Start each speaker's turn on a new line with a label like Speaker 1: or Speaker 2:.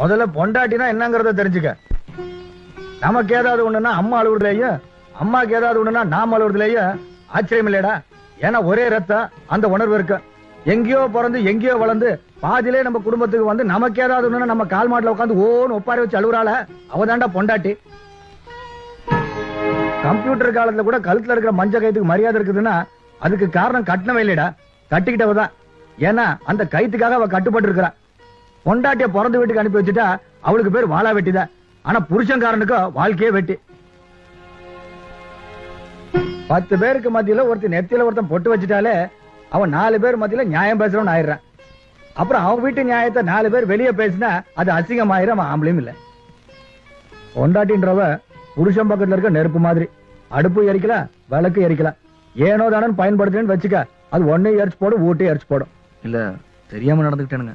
Speaker 1: முதல்ல பொண்டாட்டினா என்னங்கறத தெரிஞ்சுக்க. நமக்கு ஏதாவது ஒண்ணுன்னா அம்மா அழுவுறதுலயும் அம்மாக்கு ஏதாவது ஒண்ணுன்னா நாம அழுவுறதுலயும் ஆச்சரியம் இல்லையடா. ஏன்னா ஒரே ரத்தம் அந்த உணர்வு இருக்கு. எங்கேயோ பிறந்து எங்கேயோ வளர்ந்து பாதியிலே நம்ம குடும்பத்துக்கு வந்து நமக்கு ஏதாவது ஒண்ணுன்னா நம்ம கால் மாட்டில் உட்காந்து ஓன்னு ஒப்பாரி வச்சு அழுகுறாள அவதாண்டா பொண்டாட்டி. கம்ப்யூட்டர் காலத்துல கூட கழுத்துல இருக்கிற மஞ்ச கயிற்றுக்கு மரியாதை இருக்குதுன்னா அதுக்கு காரணம் கட்டணமே இல்லையடா. கட்டிக்கிட்டவதான் ஏன்னா அந்த கைத்துக்காக அவ கட்டுப்பட்டு இருக்கிறான் பொண்டாட்டிய பிறந்த வீட்டுக்கு அனுப்பி வச்சுட்டா அவளுக்கு பேர் வாழா வெட்டிதான் ஆனா புருஷன்காரனுக்கு வாழ்க்கையே வெட்டி. பத்து பேருக்கு மத்தியில ஒருத்தன் நெத்தியில ஒருத்தன் பொட்டு வச்சுட்டாலே அவன் நாலு பேர் மத்தியில நியாயம் பேசுறவன் ஆயிடுறான். அப்புறம் அவன் வீட்டு நியாயத்தை நாலு பேர் வெளியே பேசினா அது அசிங்கம் ஆயிரும் அவன் ஆம்பளையும் இல்ல. பொண்டாட்டின்றவ புருஷன் பக்கத்துல இருக்க நெருப்பு மாதிரி. அடுப்பு எரிக்கலாம் விளக்கு எரிக்கலாம் ஏனோ தானு பயன்படுத்துன்னு வச்சுக்க அது ஒன்னே எரிச்சு போடும் ஊட்டே எரிச்சு போடும்.
Speaker 2: இல்ல தெரியாம நடந்துக்கிட்டேனுங்க